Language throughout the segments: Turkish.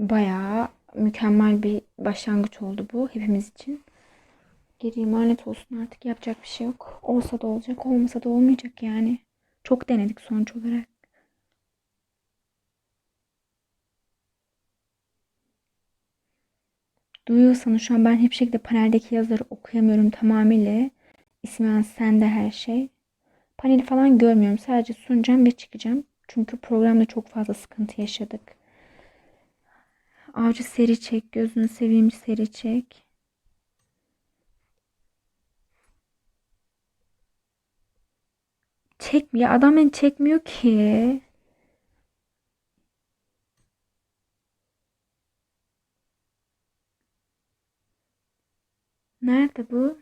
Bayağı mükemmel bir başlangıç oldu bu hepimiz için. Geri emanet olsun artık yapacak bir şey yok. Olsa da olacak, olmasa da olmayacak yani. Çok denedik sonuç olarak. Duyuyorsanız şu an ben hiçbir şekilde paneldeki yazıları okuyamıyorum tamamıyla. İsmen sende her şey. Paneli falan görmüyorum. Sadece sunacağım ve çıkacağım. Çünkü programda çok fazla sıkıntı yaşadık. Avcı seri çek. Gözünü seveyim seri çek. Çekmiyor. Adam beni çekmiyor ki. Nerede bu?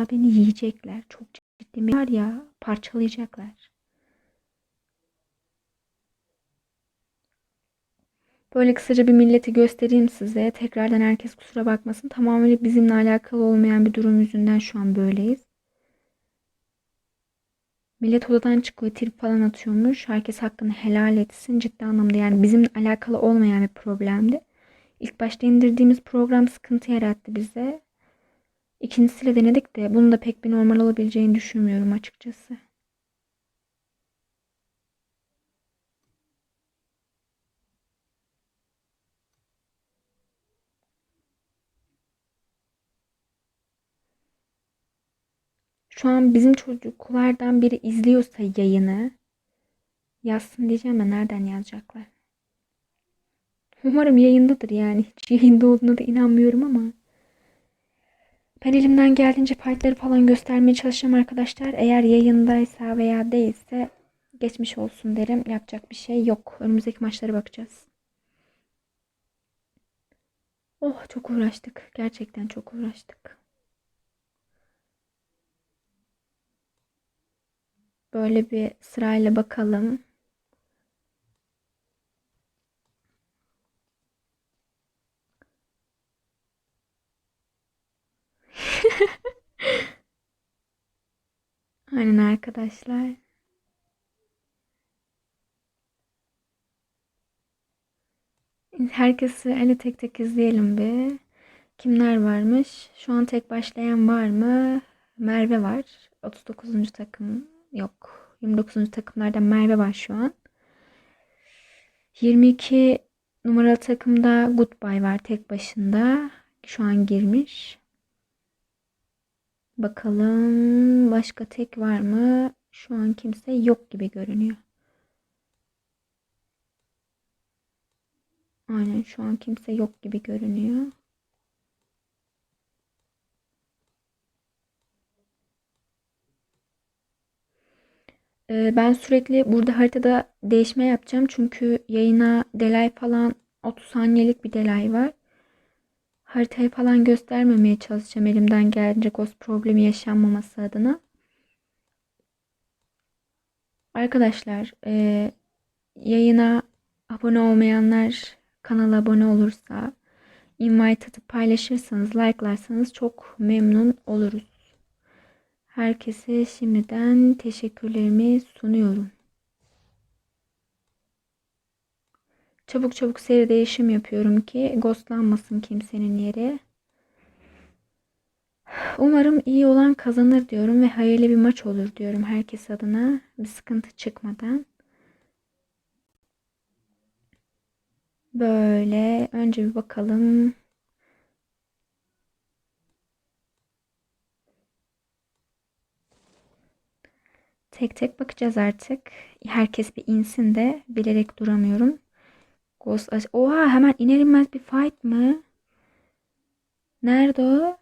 Vallahi beni yiyecekler. Çok ciddi var ya parçalayacaklar. Böyle kısaca bir milleti göstereyim size. Tekrardan herkes kusura bakmasın. Tamamen bizimle alakalı olmayan bir durum yüzünden şu an böyleyiz. Millet odadan çıkıyor, trip falan atıyormuş. Herkes hakkını helal etsin. Ciddi anlamda yani bizimle alakalı olmayan bir problemdi. İlk başta indirdiğimiz program sıkıntı yarattı bize. İkincisiyle denedik de bunun da pek bir normal olabileceğini düşünmüyorum açıkçası. Şu an bizim çocuklardan biri izliyorsa yayını yazsın diyeceğim ama nereden yazacaklar? Umarım yayındadır yani. Hiç yayında olduğuna da inanmıyorum ama. Ben elimden geldiğince fightları falan göstermeye çalışacağım arkadaşlar. Eğer yayındaysa veya değilse geçmiş olsun derim. Yapacak bir şey yok. Önümüzdeki maçlara bakacağız. Oh çok uğraştık. Gerçekten çok uğraştık. Böyle bir sırayla bakalım. Aynen arkadaşlar. Herkesi ele tek tek izleyelim bir. Kimler varmış? Şu an tek başlayan var mı? Merve var. 39. takım yok. 29. takımlardan Merve var şu an. 22 numaralı takımda Goodbye var tek başında. Şu an girmiş. Bakalım başka tek var mı? Şu an kimse yok gibi görünüyor. Aynen şu an kimse yok gibi görünüyor. Ee, ben sürekli burada haritada değişme yapacağım. Çünkü yayına delay falan 30 saniyelik bir delay var. Haritayı falan göstermemeye çalışacağım elimden geldiğince ghost problemi yaşanmaması adına. Arkadaşlar e, yayına abone olmayanlar kanala abone olursa invite atıp paylaşırsanız like'larsanız çok memnun oluruz. Herkese şimdiden teşekkürlerimi sunuyorum. Çabuk çabuk seri değişim yapıyorum ki ghostlanmasın kimsenin yeri. Umarım iyi olan kazanır diyorum ve hayırlı bir maç olur diyorum herkes adına. Bir sıkıntı çıkmadan. Böyle önce bir bakalım. Tek tek bakacağız artık. Herkes bir insin de bilerek duramıyorum. Ghost Oha hemen iner inmez bir fight mı? Nerede o?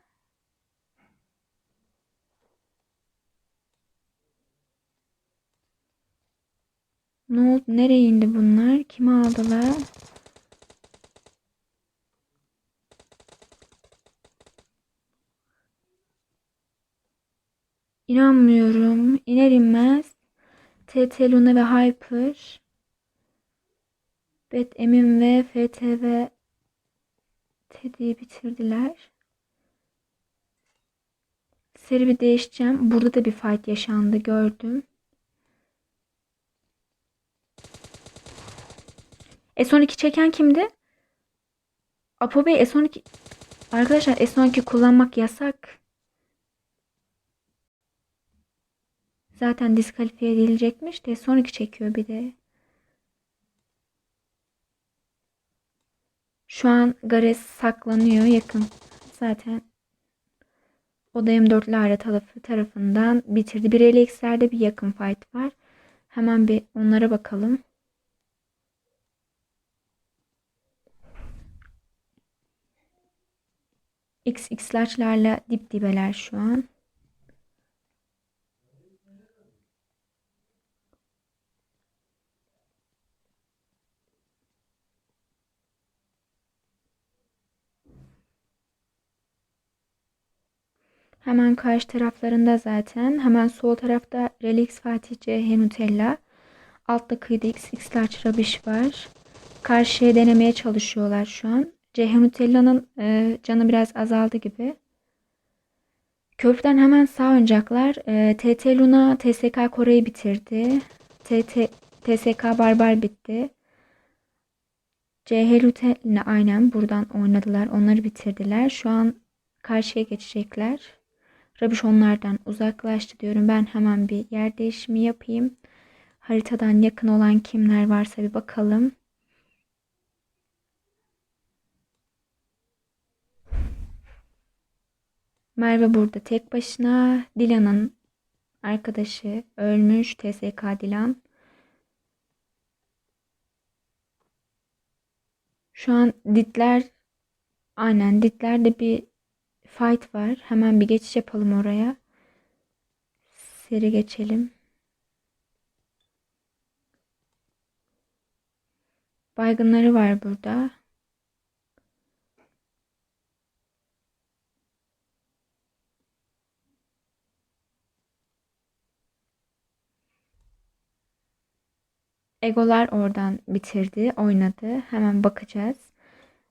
Ne oldu? Nereye indi bunlar? Kimi aldılar? İnanmıyorum. İner inmez. TT Luna ve Hyper. Bet Emin ve FTV Teddy'yi bitirdiler. Seri bir değişeceğim. Burada da bir fight yaşandı gördüm. S12 çeken kimdi? Apo Bey S12 Arkadaşlar S12 kullanmak yasak. Zaten diskalifiye edilecekmiş de S12 çekiyor bir de. Şu an Gares saklanıyor yakın. Zaten o da M4 Lara tarafı tarafından bitirdi. Bir Elixir'de bir yakın fight var. Hemen bir onlara bakalım. XX'larla dip dibeler şu an. Hemen karşı taraflarında zaten. Hemen sol tarafta Relix Fatih CH. Altta kıyıda XX Large Rabiş var. Karşıya denemeye çalışıyorlar şu an. CH Nutella'nın e, canı biraz azaldı gibi. Köprüden hemen sağ oynayacaklar. E, TT Luna TSK Kore'yi bitirdi. TT, TSK Barbar bitti. CH Nutella aynen buradan oynadılar. Onları bitirdiler. Şu an karşıya geçecekler. Rabiş onlardan uzaklaştı diyorum. Ben hemen bir yer değişimi yapayım. Haritadan yakın olan kimler varsa bir bakalım. Merve burada tek başına. Dilan'ın arkadaşı ölmüş. TSK Dilan. Şu an Ditler aynen Ditler'de bir fight var. Hemen bir geçiş yapalım oraya. Seri geçelim. Baygınları var burada. Egolar oradan bitirdi, oynadı. Hemen bakacağız.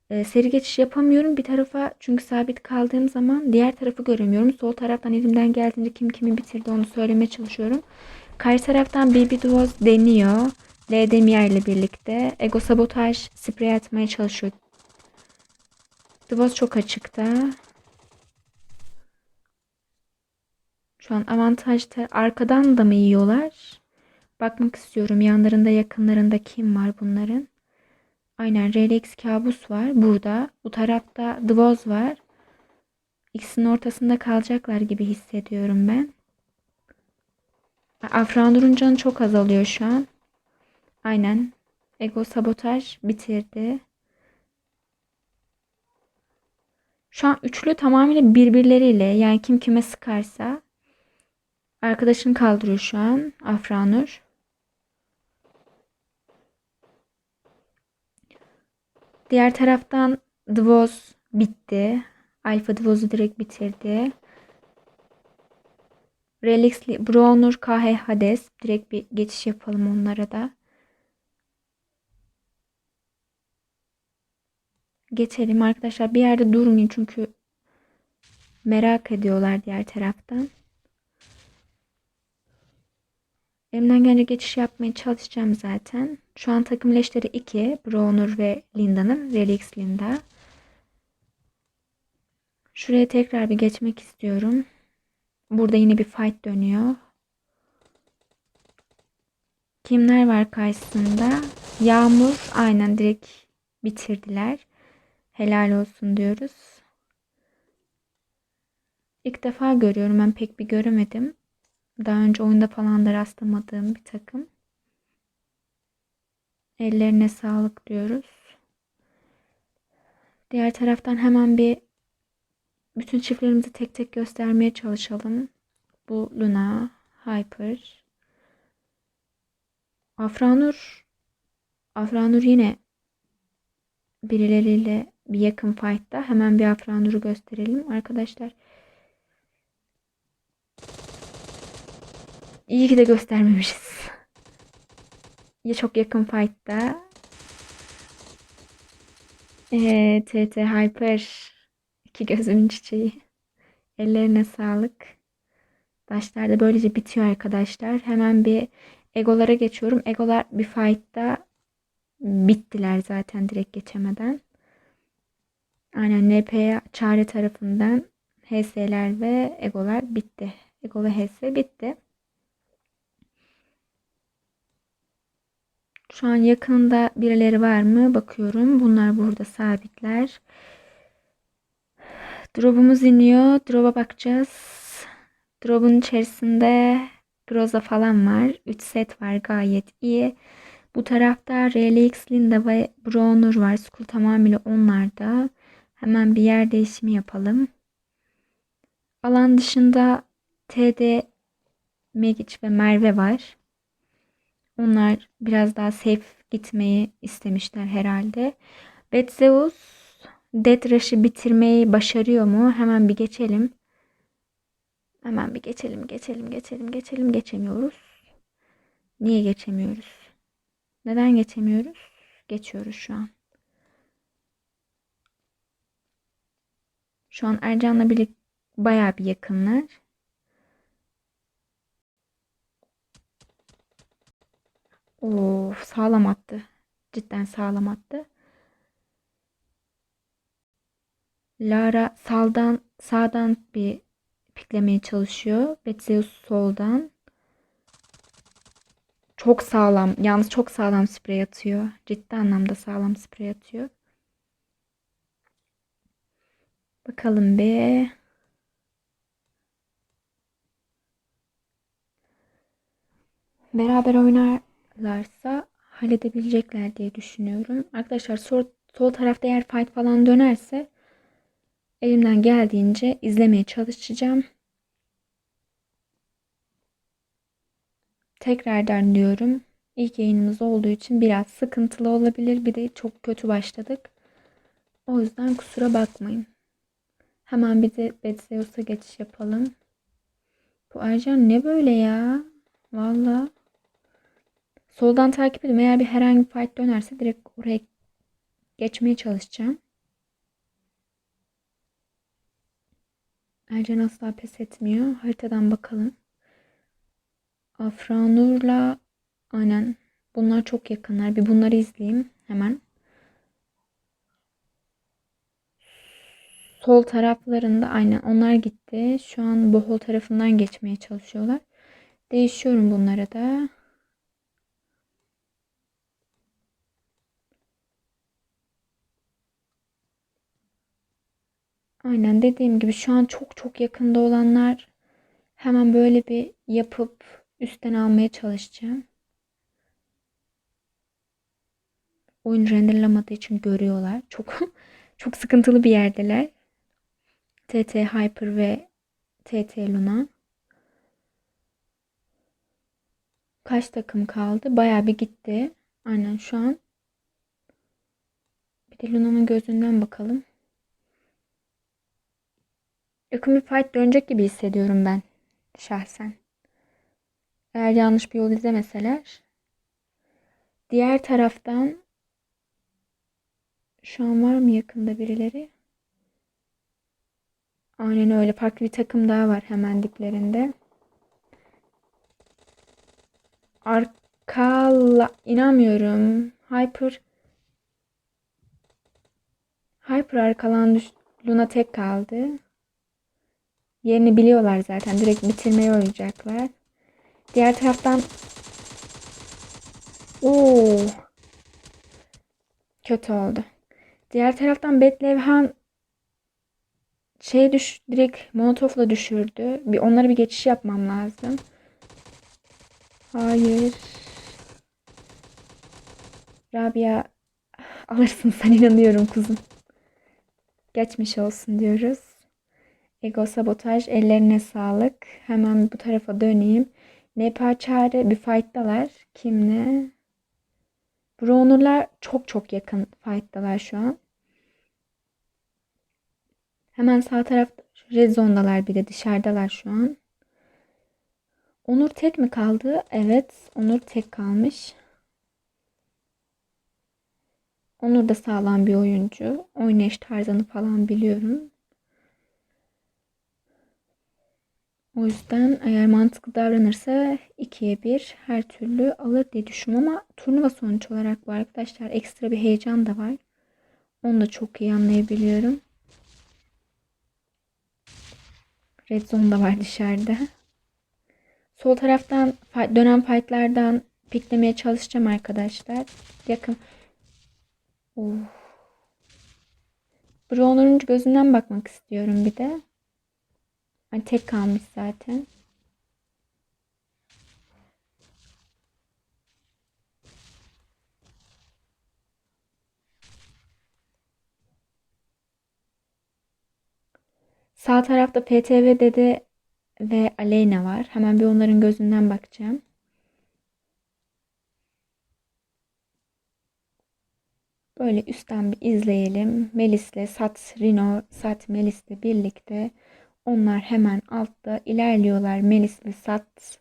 Ee, seri geçiş yapamıyorum bir tarafa çünkü sabit kaldığım zaman diğer tarafı göremiyorum. Sol taraftan elimden geldiğince kim kimi bitirdi onu söylemeye çalışıyorum. Karşı taraftan BB Duoz deniyor. L Demir ile birlikte. Ego sabotaj sprey atmaya çalışıyor. Duoz çok açıkta. Şu an avantajda arkadan da mı yiyorlar? Bakmak istiyorum yanlarında yakınlarında kim var bunların. Aynen Relax kabus var burada. Bu tarafta Dvoz var. İkisinin ortasında kalacaklar gibi hissediyorum ben. Afrandur'un canı çok azalıyor şu an. Aynen. Ego sabotaj bitirdi. Şu an üçlü tamamıyla birbirleriyle yani kim kime sıkarsa arkadaşını kaldırıyor şu an Afranur. Diğer taraftan Dvoz bitti. Alfa Dvoz'u direkt bitirdi. Relixli Bronur KH Hades. Direkt bir geçiş yapalım onlara da. Geçelim arkadaşlar. Bir yerde durmayın çünkü merak ediyorlar diğer taraftan. Elimden gelince geçiş yapmaya çalışacağım zaten. Şu an takım leşleri 2. Bronur ve Linda'nın. Relix Linda. Şuraya tekrar bir geçmek istiyorum. Burada yine bir fight dönüyor. Kimler var karşısında? Yağmur aynen direkt bitirdiler. Helal olsun diyoruz. İlk defa görüyorum. Ben pek bir göremedim. Daha önce oyunda falan da rastlamadığım bir takım. Ellerine sağlık diyoruz. Diğer taraftan hemen bir bütün çiftlerimizi tek tek göstermeye çalışalım. Bu Luna, Hyper, Afranur. Afranur yine birileriyle bir yakın fight'ta. Hemen bir Afranur'u gösterelim arkadaşlar. İyi ki de göstermemişiz. Ya çok yakın fight'ta. Ee, TT Hyper. iki gözümün çiçeği. Ellerine sağlık. Başlar da böylece bitiyor arkadaşlar. Hemen bir egolara geçiyorum. Egolar bir fight'ta bittiler zaten direkt geçemeden. Aynen NP'ye çare tarafından HS'ler ve egolar bitti. Ego ve HS bitti. Şu an yakınında birileri var mı? Bakıyorum. Bunlar burada sabitler. Drop'umuz iniyor. Drop'a bakacağız. Drop'un içerisinde Groza falan var. 3 set var. Gayet iyi. Bu tarafta RLX, Linda ve Bronur var. Skull tamamıyla onlarda. Hemen bir yer değişimi yapalım. Alan dışında TD, Megic ve Merve var. Onlar biraz daha safe gitmeyi istemişler herhalde. Betzeus Death Rush'ı bitirmeyi başarıyor mu? Hemen bir geçelim. Hemen bir geçelim, geçelim, geçelim, geçelim. Geçemiyoruz. Niye geçemiyoruz? Neden geçemiyoruz? Geçiyoruz şu an. Şu an Ercan'la birlikte bayağı bir yakınlar. Of sağlam attı. Cidden sağlam attı. Lara saldan sağdan bir piklemeye çalışıyor. Betzeus soldan. Çok sağlam. Yalnız çok sağlam sprey atıyor. Ciddi anlamda sağlam sprey atıyor. Bakalım bir. Beraber oynarlarsa halledebilecekler diye düşünüyorum. Arkadaşlar sol, sol tarafta eğer fight falan dönerse elimden geldiğince izlemeye çalışacağım. Tekrardan diyorum. İlk yayınımız olduğu için biraz sıkıntılı olabilir. Bir de çok kötü başladık. O yüzden kusura bakmayın. Hemen bir de Betseus'a geçiş yapalım. Bu Ercan ne böyle ya? Valla. Soldan takip edin. Eğer bir herhangi bir fight dönerse direkt oraya geçmeye çalışacağım. Ercan asla pes etmiyor. Haritadan bakalım. Afranur'la aynen bunlar çok yakınlar. Bir bunları izleyeyim hemen. Sol taraflarında aynen onlar gitti. Şu an Bohol tarafından geçmeye çalışıyorlar. Değişiyorum bunlara da. Aynen dediğim gibi şu an çok çok yakında olanlar hemen böyle bir yapıp üstten almaya çalışacağım. Oyun renderlamadığı için görüyorlar. Çok çok sıkıntılı bir yerdeler. TT Hyper ve TT Luna. Kaç takım kaldı? Bayağı bir gitti. Aynen şu an. Bir de Luna'nın gözünden bakalım. Yakın bir fight dönecek gibi hissediyorum ben şahsen. Eğer yanlış bir yol izlemeseler. Diğer taraftan şu an var mı yakında birileri? Aynen öyle. Farklı bir takım daha var hemen diplerinde. Arkala inanmıyorum. Hyper Hyper arkalan Luna tek kaldı. Yerini biliyorlar zaten. Direkt bitirmeye oynayacaklar. Diğer taraftan Oo. Kötü oldu. Diğer taraftan Betlevhan şey düş direkt Molotov'la düşürdü. Bir onlara bir geçiş yapmam lazım. Hayır. Rabia alırsın sen inanıyorum kuzum. Geçmiş olsun diyoruz. Ego sabotaj ellerine sağlık. Hemen bu tarafa döneyim. Nepa çare bir fight'talar. Kimle? Bronurlar çok çok yakın fight'talar şu an. Hemen sağ tarafta red zone'dalar bir de dışarıdalar şu an. Onur tek mi kaldı? Evet. Onur tek kalmış. Onur da sağlam bir oyuncu. Oynayış tarzını falan biliyorum. O yüzden eğer mantıklı davranırsa 2'ye 1 her türlü alır diye düşünüyorum ama turnuva sonuç olarak bu arkadaşlar ekstra bir heyecan da var. Onu da çok iyi anlayabiliyorum. Red Zone da var dışarıda. Sol taraftan dönen fightlardan piklemeye çalışacağım arkadaşlar. Yakın. Of. Brawler'ın gözünden bakmak istiyorum bir de. Hani tek kalmış zaten. Sağ tarafta PTV Dede ve Aleyna var. Hemen bir onların gözünden bakacağım. Böyle üstten bir izleyelim. Melis'le Sat, Rino, Sat, Melis'le birlikte onlar hemen altta ilerliyorlar. Melis ve Sat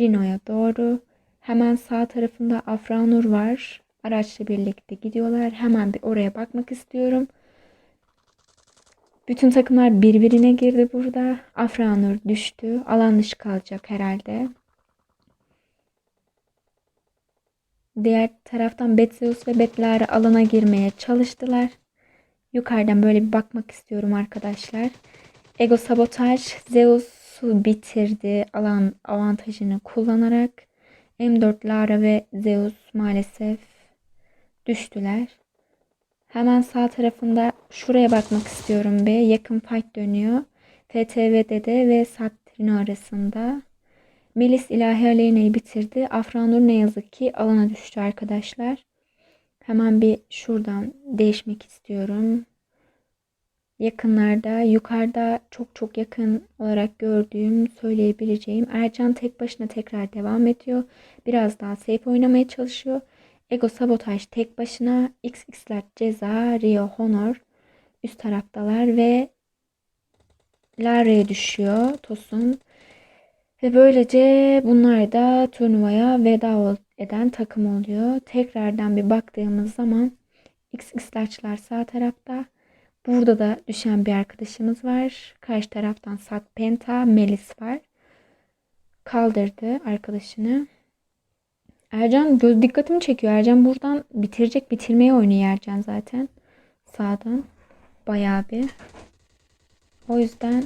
Rino'ya doğru. Hemen sağ tarafında Afranur var. Araçla birlikte gidiyorlar. Hemen bir oraya bakmak istiyorum. Bütün takımlar birbirine girdi burada. Afranur düştü. Alan dışı kalacak herhalde. Diğer taraftan Betseus ve Betlara alana girmeye çalıştılar. Yukarıdan böyle bir bakmak istiyorum arkadaşlar. Ego sabotaj Zeus'u bitirdi alan avantajını kullanarak. M4 Lara ve Zeus maalesef düştüler. Hemen sağ tarafında şuraya bakmak istiyorum bir. Yakın fight dönüyor. FTV'de de ve Satrino arasında. Melis ilahi Aleyna'yı bitirdi. Afranur ne yazık ki alana düştü arkadaşlar. Hemen bir şuradan değişmek istiyorum. Yakınlarda, yukarıda çok çok yakın olarak gördüğüm, söyleyebileceğim. Ercan tek başına tekrar devam ediyor. Biraz daha safe oynamaya çalışıyor. Ego Sabotaj tek başına. XX'ler Ceza, Rio Honor üst taraftalar ve Lara'ya düşüyor Tosun. Ve böylece bunlar da turnuvaya veda eden takım oluyor. Tekrardan bir baktığımız zaman XX'ler sağ tarafta. Burada da düşen bir arkadaşımız var. Karşı taraftan Sat Penta, Melis var. Kaldırdı arkadaşını. Ercan göz dikkatimi çekiyor. Ercan buradan bitirecek. Bitirmeye oynuyor Ercan zaten. Sağdan. Bayağı bir. O yüzden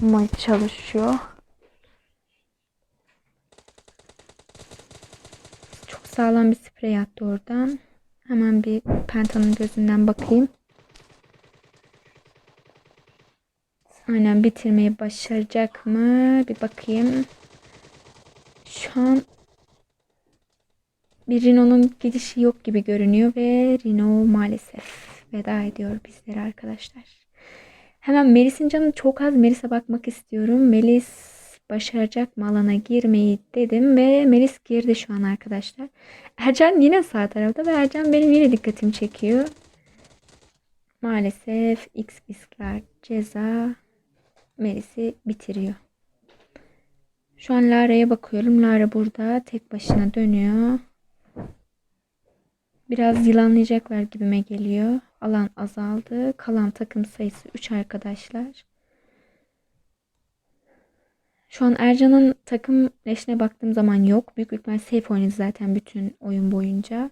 maç çalışıyor. Çok sağlam bir sprey attı oradan. Hemen bir pentanın gözünden bakayım. Aynen bitirmeyi başaracak mı? Bir bakayım. Şu an bir Rino'nun gidişi yok gibi görünüyor ve Rino maalesef veda ediyor bizlere arkadaşlar. Hemen Melis'in canı çok az. Melis'e bakmak istiyorum. Melis başaracak mı alana girmeyi dedim ve Melis girdi şu an arkadaşlar. Ercan yine sağ tarafta ve Ercan benim yine dikkatimi çekiyor. Maalesef X iskler ceza Melis'i bitiriyor. Şu an Lara'ya bakıyorum. Lara burada tek başına dönüyor. Biraz yılanlayacaklar gibime geliyor. Alan azaldı. Kalan takım sayısı 3 arkadaşlar. Şu an Ercan'ın takım leşine baktığım zaman yok. Büyük ihtimal safe oynadı zaten bütün oyun boyunca.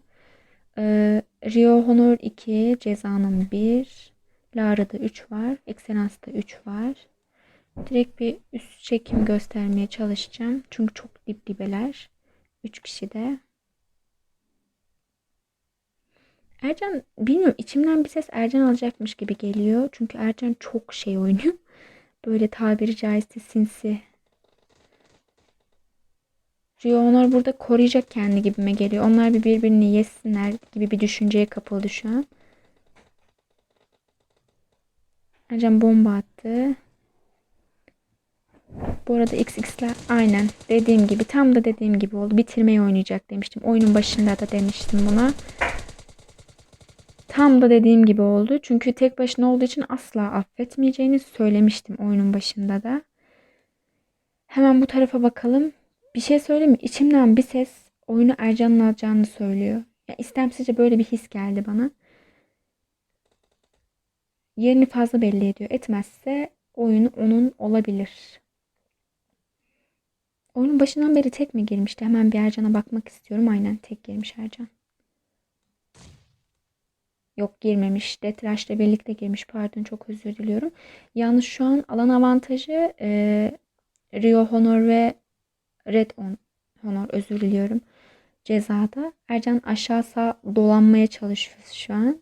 Ee, Rio Honor 2, Ceza'nın 1, Lara'da 3 var, Excellence'da 3 var. Direkt bir üst çekim göstermeye çalışacağım. Çünkü çok dip dibeler. 3 kişi de. Ercan bilmiyorum içimden bir ses Ercan alacakmış gibi geliyor. Çünkü Ercan çok şey oynuyor. Böyle tabiri caizse sinsi. Rio onlar burada koruyacak kendi gibime geliyor. Onlar bir birbirini yesinler gibi bir düşünceye kapıldı şu an. Ercan bomba attı. Bu arada XX'ler aynen dediğim gibi tam da dediğim gibi oldu. Bitirmeyi oynayacak demiştim. Oyunun başında da demiştim buna. Tam da dediğim gibi oldu. Çünkü tek başına olduğu için asla affetmeyeceğini söylemiştim oyunun başında da. Hemen bu tarafa bakalım. Bir şey söyleyeyim mi? İçimden bir ses oyunu Ercan'ın alacağını söylüyor. Ya istemsizce böyle bir his geldi bana. Yerini fazla belli ediyor. Etmezse oyunu onun olabilir. Oyunun başından beri tek mi girmişti? Hemen bir Ercan'a bakmak istiyorum. Aynen tek girmiş Ercan. Yok girmemiş. Detraş'la birlikte girmiş. Pardon çok özür diliyorum. Yalnız şu an alan avantajı e, Rio Honor ve Red On Honor özür diliyorum. Cezada. Ercan aşağı sağ dolanmaya çalışıyor şu an.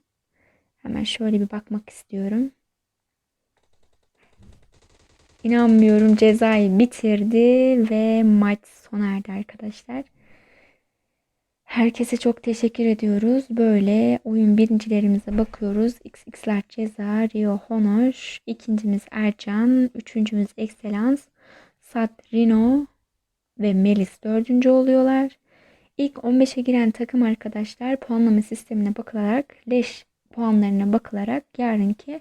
Hemen şöyle bir bakmak istiyorum. İnanmıyorum cezayı bitirdi ve maç sona erdi arkadaşlar. Herkese çok teşekkür ediyoruz. Böyle oyun birincilerimize bakıyoruz. XX'ler ceza, Rio Honor, ikincimiz Ercan, üçüncümüz Excellence, Sat Rino ve Melis dördüncü oluyorlar. İlk 15'e giren takım arkadaşlar puanlama sistemine bakılarak, leş puanlarına bakılarak yarınki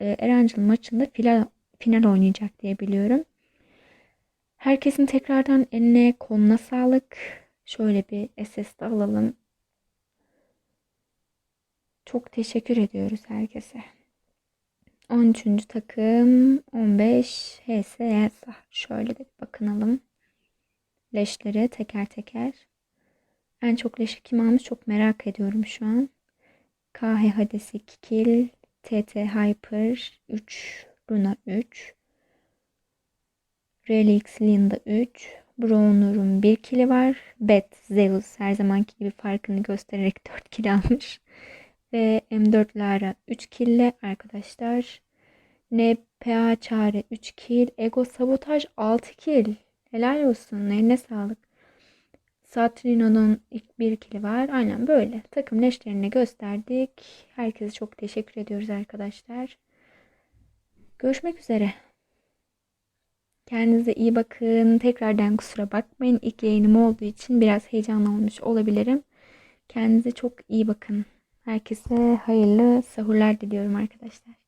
e, Erencil maçında final, final oynayacak diye biliyorum. Herkesin tekrardan eline koluna sağlık. Şöyle bir SS de alalım. Çok teşekkür ediyoruz herkese. 13. takım 15 HS Şöyle de bir bakınalım. Leşleri teker teker. En çok leşi kim almış çok merak ediyorum şu an. KH Hades 2 kill. TT Hyper 3. Luna 3. Relix Linda 3. Browner'un 1 kili var. Bet Zeus her zamanki gibi farkını göstererek 4 kill almış. Ve M4 Lara 3 kille arkadaşlar. NPA Çare 3 kill. Ego Sabotaj 6 kill. Helal olsun. Eline sağlık. Satrino'nun ilk bir kili var. Aynen böyle. Takım leşlerini gösterdik. Herkese çok teşekkür ediyoruz arkadaşlar. Görüşmek üzere. Kendinize iyi bakın. Tekrardan kusura bakmayın. İlk yayınım olduğu için biraz heyecanlı olmuş olabilirim. Kendinize çok iyi bakın. Herkese hayırlı sahurlar diliyorum arkadaşlar.